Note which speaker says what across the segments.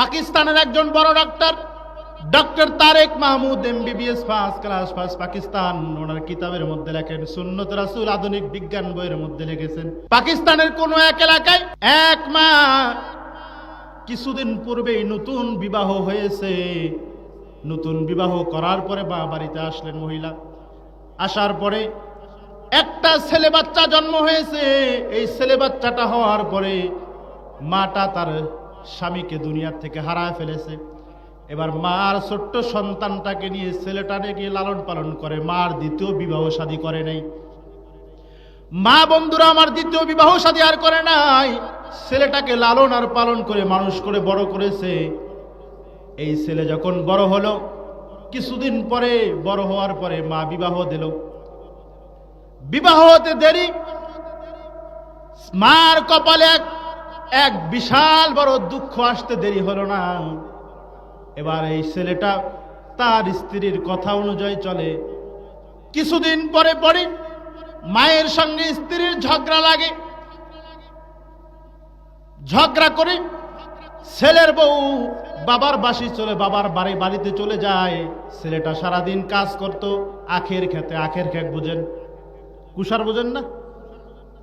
Speaker 1: পাকিস্তানের একজন বড় doctor, doctor Tarek Mahmud, MBBS first class, first Pakistan. ওনার কিতাবের মধ্যে লেখেন, সুন্নত রাসূল আধুনিক বিজ্ঞান বইয়ের মধ্যে লিখেছেন, পাকিস্তানের কোন এক এলাকায় এক মা, কিছুদিন পূর্বেই নতুন বিবাহ হয়েছে। নতুন বিবাহ করার পরে মা বাড়িতে আসলেন মহিলা। আসার পরে একটা ছেলে বাচ্চা জন্ম হয়েছে। এই ছেলে বাচ্চাটা হওয়ার পরে মাটা তার স্বামীকে দুনিয়ার থেকে হারায় ফেলেছে। এবার মার ছোট্ট সন্তানটাকে নিয়ে ছেলেটাকে গিয়ে লালন পালন করে। মার দ্বিতীয় বিবাহ শাদী করে নাই। মা বন্ধুরা, আমার দ্বিতীয় বিবাহ শাদী আর করে নাই। ছেলেটাকে লালন আর পালন করে মানুষ করে বড় করেছে। এই ছেলে যখন বড় হলো, কিছুদিন পরে বড় হওয়ার পরে মা বিবাহ দিল। বিবাহ হতে দেরি। মার কপালে এক এক বিশাল বড় দুঃখ আসতে দেরি হলো না। এবার এই ছেলেটা তার স্ত্রীর কথা অনুযায়ী চলে। কিছুদিন পরে পরে মায়ের সঙ্গে স্ত্রীর ঝগড়া লাগে। ঝগড়া করে ছেলের বউ বাবার বাসি চলে, বাবার বাড়ি, বাড়িতে চলে যায়। ছেলেটা সারাদিন কাজ করত, আখের খেতে, আখের খেত বুঝেন? কুষার বোঝেন না?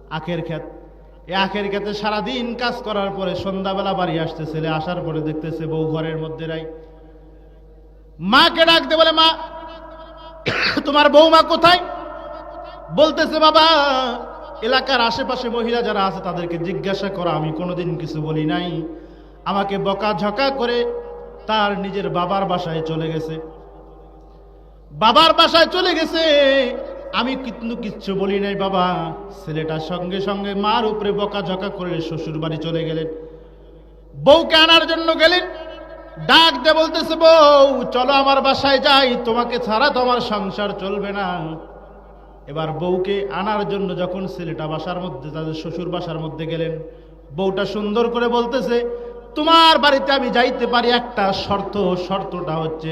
Speaker 1: আখের ক্ষেত এই আখের ক্ষেতে সারাদিন কাজ করার পরে সন্ধ্যাবেলা বাড়ি আসতে ছেলে আসার পরে দেখতেছে বউ ঘরের মধ্যে নাই। মাকে ডাকতে বলে, মা, তোমার বৌমা কোথায়? বলতেছে, বাবা, এলাকার আশেপাশে মহিলা যারা আছে তাদেরকে জিজ্ঞাসা করা, আমি কোনোদিন কিছু বলি নাই। আমাকে বকা ঝকা করে তার নিজের বাবার বাসায় চলে গেছে। বাবার বাসায় চলে গেছে। আমি কিন্তু কিচ্ছু বলি নাই, বাবা। ছেলেটার সঙ্গে সঙ্গে মার উপরে বকা ঝকা করে শ্বশুর বাড়ি চলে গেলেন। বউকে আনার জন্য গেলেন। ডাক দে বলতেছে, বউ, চলো আমার বাসায় যাই, তোমাকে ছাড়া তো আমার সংসার চলবে না। এবার বউকে আনার জন্য যখন ছেলেটা বাসার মধ্যে, তাদের শ্বশুর বাসার মধ্যে গেলেন, বউটা সুন্দর করে বলতেছে, তোমার বাড়িতে আমি যাইতে পারি একটা শর্ত, শর্তটা হচ্ছে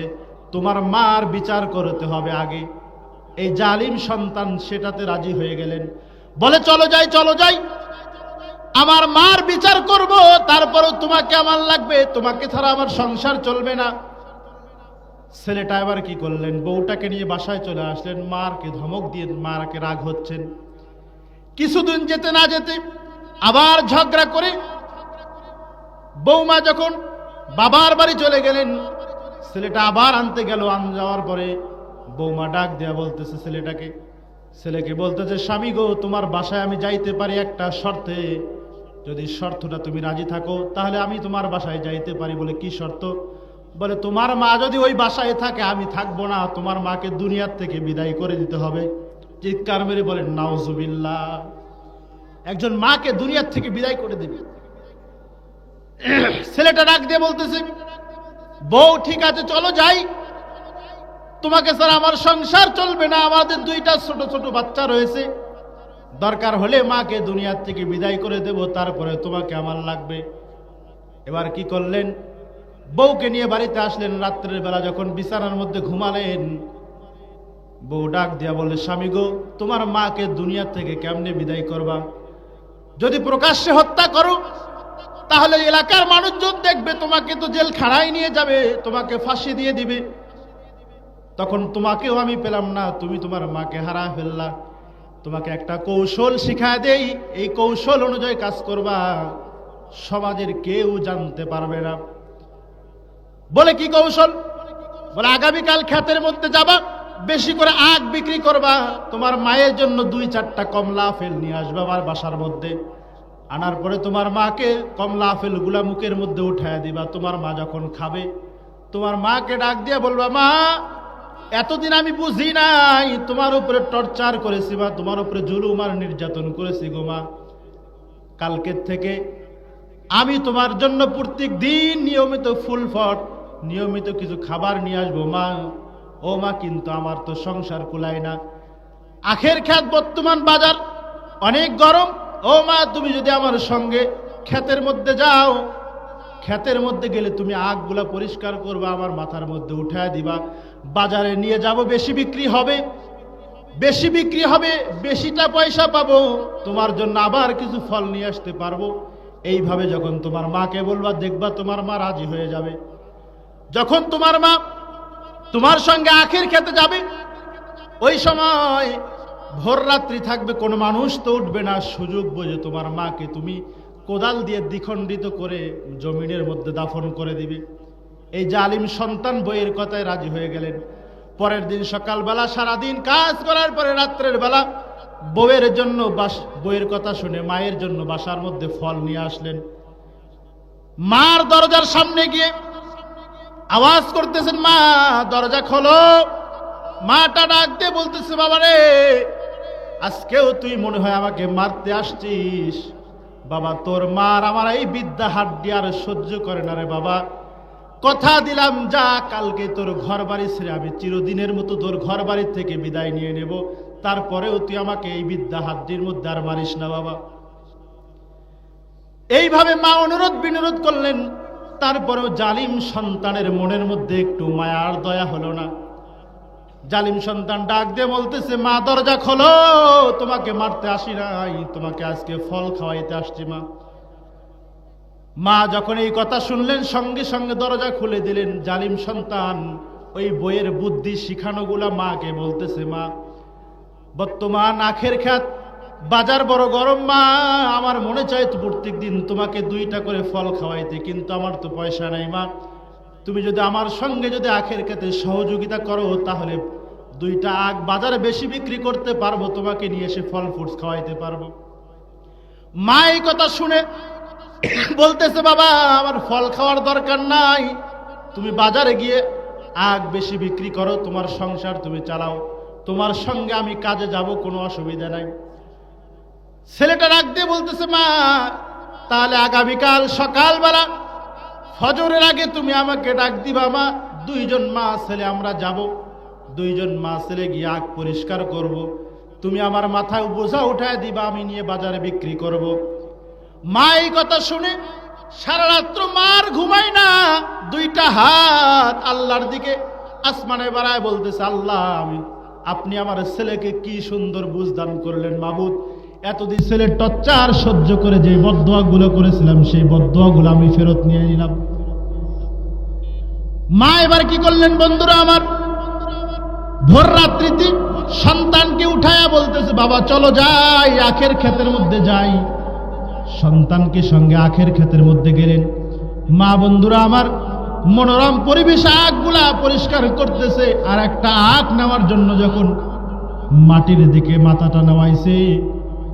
Speaker 1: তোমার মার বিচার করতে হবে আগে। এই জালিম সন্তান সেটাতে রাজি হয়ে গেলেন। বলে, চলো যাই চলো যাই। আমার মার বিচার করব, তারপরও তোমাকে আমার লাগবে। তোমাকে ছাড়া আমার সংসার চলবে না। ছেলেটা এবার কি করলেন? বউটাকে নিয়ে বাসায় চলে আসলেন। মারকে ধমক দিয়ে মারকে রাগ হচ্ছেন। কিছুদিন যেতে না যেতে আবার ঝগড়া করে বৌমা যখন বাবার বাড়ি চলে গেলেন, ছেলেটা আবার আনতে গেল। আন যাওয়ার পরে বৌমা ডাক দেয়া বলতেছে, ছেলেটাকে, ছেলেকে বলতেছে, স্বামী গো, তোমার বাসায় আমি যাইতে পারি একটা শর্তে। যদি শর্তটা তুমি রাজি থাকো, তাহলে আমি তোমার বাসায় যাইতে পারি বলে কি শর্ত? বলে, তোমার মা যদি ওই বাসায় থাকে, আমি থাকব না। তোমার মাকে দুনিয়ার থেকে বিদায় করে দিতে হবে। চিৎকার মেরে বলেন নাউজুবিল্লাহ। একজন মাকে দুনিয়ার থেকে বিদায় করে দেবে। ছেলেটা ডাক দিয়ে বলতেছে, বউ, ঠিক আছে, চলো যাই। তোমাকে স্যার আমার সংসার চলবে না, আমাদের দুইটা ছোট ছোট বাচ্চা রয়েছে। দরকার হলে মাকে দুনিয়ার থেকে বিদায় করে দেব, তারপরে তোমাকে আমার লাগবে। এবার কি করলেন? বউকে নিয়ে বাড়িতে আসলেন, রাত্রের বেলা যখন বিছানার মধ্যে ঘুমালেন, বউ ডাক দিয়া বলে স্বামী গো, তোমার মাকে দুনিয়ার থেকে কেমনে বিদায় করবা? যদি প্রকাশ্যে হত্যা করো, তাহলে এলাকার মানুষজন দেখবে, তোমাকে তো জেল খাড়াই নিয়ে যাবে, তোমাকে ফাঁসি দিয়ে দিবে। তখন তোমাকেও আমি পেলাম না, তুমি তোমার মাকে হারা ফেললা। তোমাকে একটা কৌশল শিখায় দেই, এই কৌশল অনুযায়ী কাজ করবা। সমাজের কেউ জানতে পারবে না। বলে কি কৌশল? বলে, আগামীকাল খ্যাতের মধ্যে যাবা, বেশি করে আগ বিক্রি করবা। তোমার মায়ের জন্য দুই চারটা কমলা আপেল নিয়ে আসবা আমার বাসার মধ্যে। আনার পরে তোমার মাকে কমলা আপেলগুলা মুখের মধ্যে উঠায় দিবা। তোমার মা যখন খাবে, তোমার মাকে ডাক দিয়ে বলবা, মা এতদিন আমি বুঝি নাই, তোমার উপরে টর্চার করেছি বা তোমার উপরে জুলুম আর নির্যাতন করেছি গো মা। কালকের থেকে আমি তোমার জন্য প্রত্যেক দিন নিয়মিত ফুল ফট, নিয়মিত কিছু খাবার নিয়ে আসব মা। ও মা, কিন্তু আমার তো সংসার কুলায় না। আখের খ্যাত বর্তমান বাজার, অনেক গরম। ও মা, তুমি যদি আমার সঙ্গে ক্ষেতের মধ্যে যাও ক্ষেতের মধ্যে গেলে তুমি আগগুলা পরিষ্কার করবা, আমার মাথার মধ্যে উঠায় দিবা। বাজারে নিয়ে যাব, বেশি বিক্রি হবে। বেশি বিক্রি হবে, বেশিটা পয়সা পাবো। তোমার জন্য আবার কিছু ফল নিয়ে আসতে পারব। এইভাবে যখন তোমার মাকে বলবা, দেখবা তোমার মা রাজি হয়ে যাবে। যখন তোমার মা তোমার সঙ্গে আখের খেতে যাবে, ওই সময় ভোর রাত্রি থাকবে, কোনো মানুষ তো উঠবে না। সুযোগ বোঝে তোমার মাকে তুমি কোদাল দিয়ে দ্বিখণ্ডিত করে জমিনের মধ্যে দাফন করে দিবে। এই জালিম সন্তান বইয়ের কথায় রাজি হয়ে গেলেন। পরের দিন সকালবেলা, সারাদিন কাজ করার পরে রাত্রের বেলা বউয়ের জন্য বাস বইয়ের কথা শুনে মায়ের জন্য বাসার মধ্যে ফল নিয়ে আসলেন। মার দরজার সামনে গিয়ে আওয়াজ করতেছেন, মা, দরজা খোলো। মাটা ডাক দিয়ে বলতেছে বাবা রে আজকেও তুই মনে হয় আমাকে মারতে আসছিস। বাবা, তোর মার আমার এই বিদ্যা হাড্ডি আর সহ্য করে না রে বাবা। কথা দিলাম, যা, কালকে তোর ঘর বাড়ি ছেড়ে আমি চিরদিনের মতো তোর ঘর বাড়ির থেকে বিদায় নিয়ে নেব। তারপরেও তুই আমাকে এই বিদ্যা হাড্ডির মধ্যে আর মারিস না বাবা। এইভাবে মা অনুরোধ বিনোরোধ করলেন, তারপরেও জালিম সন্তানের মনের মধ্যে একটু মায়ার দয়া হলো না। জালিম সন্তান ডাক দিয়ে বলতেছে, মা, দরজা খোলো, তোমাকে মারতে আসি নাই, তোমাকে আজকে ফল খাওয়াইতে আসছি, মা। মা যখন এই কথা শুনলেন, সঙ্গে সঙ্গে দরজা খুলে দিলেন। জালিম সন্তান ওই বইয়ের বুদ্ধি শিখানোগুলা মাকে বলতেছে, মা, বর্তমান আখের খ্যাত বাজার বড় গরম, মা, আমার মনে চায় তো প্রত্যেক দিন তোমাকে দুইটা করে ফল খাওয়াইতে, কিন্তু আমার তো পয়সা নাই, মা। তুমি যদি আমার সঙ্গে যদি আখের খেতে সহযোগিতা করো, তাহলে দুইটা আখ বাজারে বেশি বিক্রি করতে পারব, তোমাকে নিয়ে এসে ফল ফ্রুটস খাওয়াইতে পারব। মা এই কথা শুনে বলতেছে, বাবা, আমার ফল খাওয়ার দরকার নাই। তুমি বাজারে গিয়ে আখ বেশি বিক্রি করো, তোমার সংসার তুমি চালাও। তোমার সঙ্গে আমি কাজে যাব, কোনো অসুবিধা নাই। ছেলেটা রাখ দিয়ে বলতেছে, মা, তাহলে আগামীকাল সকালবেলা ফজরের আগে তুমি আমাকে ডাক দিবা, মা। দুইজন মা ছেলে আমরা যাব। দুইজন মা ছেলে গিয়ে আগ পরিষ্কার করব। তুমি আমার মাথায় বোঝা উঠায় দিবা, আমি নিয়ে বাজারে বিক্রি করব। মা এই কথা শুনে সারা রাত্র মার ঘুমাই না, দুইটা হাত আল্লাহর দিকে আসমানে বাড়ায় বলতেছে, আল্লাহ, আমি আপনি আমার ছেলেকে কি সুন্দর বুঝদান করলেন মাবুদ এতদিন ছেলের টচ্চার সহ্য করে যে বদোয়াগুলো করেছিলাম, সেই বদোয়াগুলো আমি ফেরত নিয়ে নিলাম মা এবার কি করলেন বন্ধুরা আমার ভোর রাত্রিতে সন্তানকে উঠায়া বলতেছে, বাবা, চলো যাই, আখের ক্ষেতের মধ্যে যাই। সন্তানকে সঙ্গে আখের ক্ষেতের মধ্যে গেলেন। মা বন্ধুরা, আমার মনোরম পরিবেশ আখগুলা পরিষ্কার করতেছে, আর একটা আখ নেওয়ার জন্য যখন মাটির দিকে মাথাটা নেওয়াইছে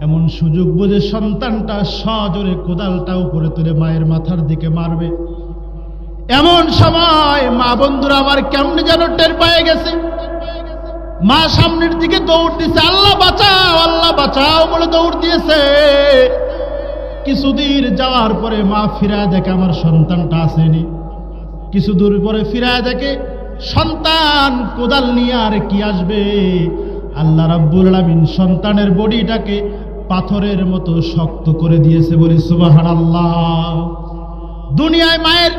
Speaker 1: এমন সুযোগ বুঝে সন্তানটা সজোরে কোদালটা উপরে তুলে মায়ের মাথার দিকে মারবে। এমন সময় মা বন্ধুরা, আমার কেমনে যেন টের পায়ে গেছে। মা সামনের দিকে দৌড় দিছে, আল্লাহ বাঁচাও আল্লাহ বাঁচাও বলে দৌড় দিয়েছে। কিছুদিন যাওয়ার পরে মা ফিরায় দেখে আমার সন্তানটা আসেনি। কিছু দূর পরে ফিরায় দেখে সন্তান কোদাল নিয়ে আর কি আসবে? আল্লাহ রাব্বুল আলামিন সন্তানের বডিটাকে পাথরের মতো শক্ত করে দিয়েছে বলি সুবাহান আল্লাহ দুনিয়ায় মায়ের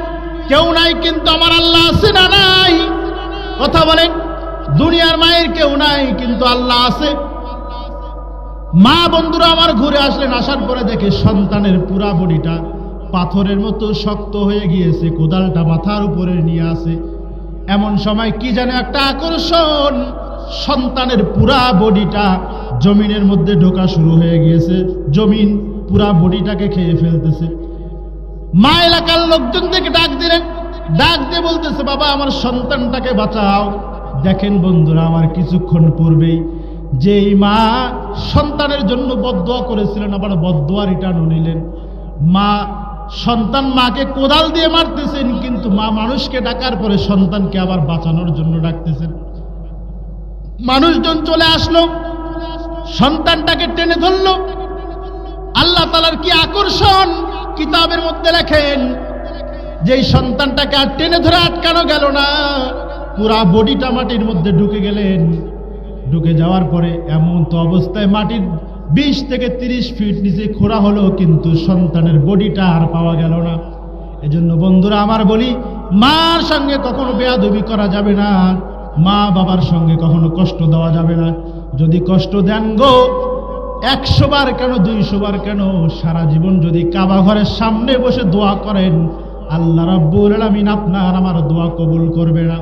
Speaker 1: কেউ নাই, কিন্তু আমার আল্লাহ আছে না নাই? কথা বলেন। দুনিয়ার মায়ের কেউ নাই, কিন্তু আল্লাহ আছে। মা বন্ধুরা আমার ঘুরে আসলেন, আসার পরে দেখে সন্তানের পুরা বডিটা পাথরের মতো শক্ত হয়ে গিয়েছে, কোদালটা মাথার উপরে নিয়ে আসে এমন সময় কি জানে একটা আকর্ষণ, সন্তানের পুরা বডিটা জমিনের মধ্যে ঢোকা শুরু হয়ে গিয়েছে। জমিন পুরা বডিটাকে খেয়ে ফেলতেছে। মা এলাকার লোকজন থেকে ডাক দিলেন। ডাক দিয়ে বলতেছে, বাবা, আমার সন্তানটাকে বাঁচাও। দেখেন বন্ধুরা, আমার কিছুক্ষণ পূর্বেই যেই মা সন্তানের জন্য বদোয়া করেছিলেন, আবার বদোয়া রিটার্ন নিলেন। মা সন্তান মাকে কোদাল দিয়ে মারতেছেন, কিন্তু মা মানুষকে ডাকার পরে সন্তানকে আবার বাঁচানোর জন্য ডাকতেছেন। মানুষজন চলে আসলো, সন্তানটাকে টেনে ধরল। আল্লাহ তালার কি আকর্ষণ? কিতাবের মধ্যে লেখেন, যেই সন্তানটাকে আর টেনে ধরে আটকানো গেল না পুরা বডিটা মাটির মধ্যে ঢুকে গেলেন। ঢুকে যাওয়ার পরে এমন তো অবস্থায় মাটির বিশ থেকে তিরিশ ফিট নিচে খোঁড়া হলো, কিন্তু সন্তানের বডিটা আর পাওয়া গেল না। এজন্য বন্ধুরা, আমার বলি, মার সঙ্গে কখনো বেয়াদবি করা যাবে না। মা বাবার সঙ্গে কখনো কষ্ট দেওয়া যাবে না। যদি কষ্ট দেন গো, একশো বার কেন, দুইশো বার কেন, সারা জীবন যদি কাবা ঘরের সামনে বসে দোয়া করেন, আল্লাহ রাব্বুল আলামিন আপনার আমার দোয়া কবুল করবে না।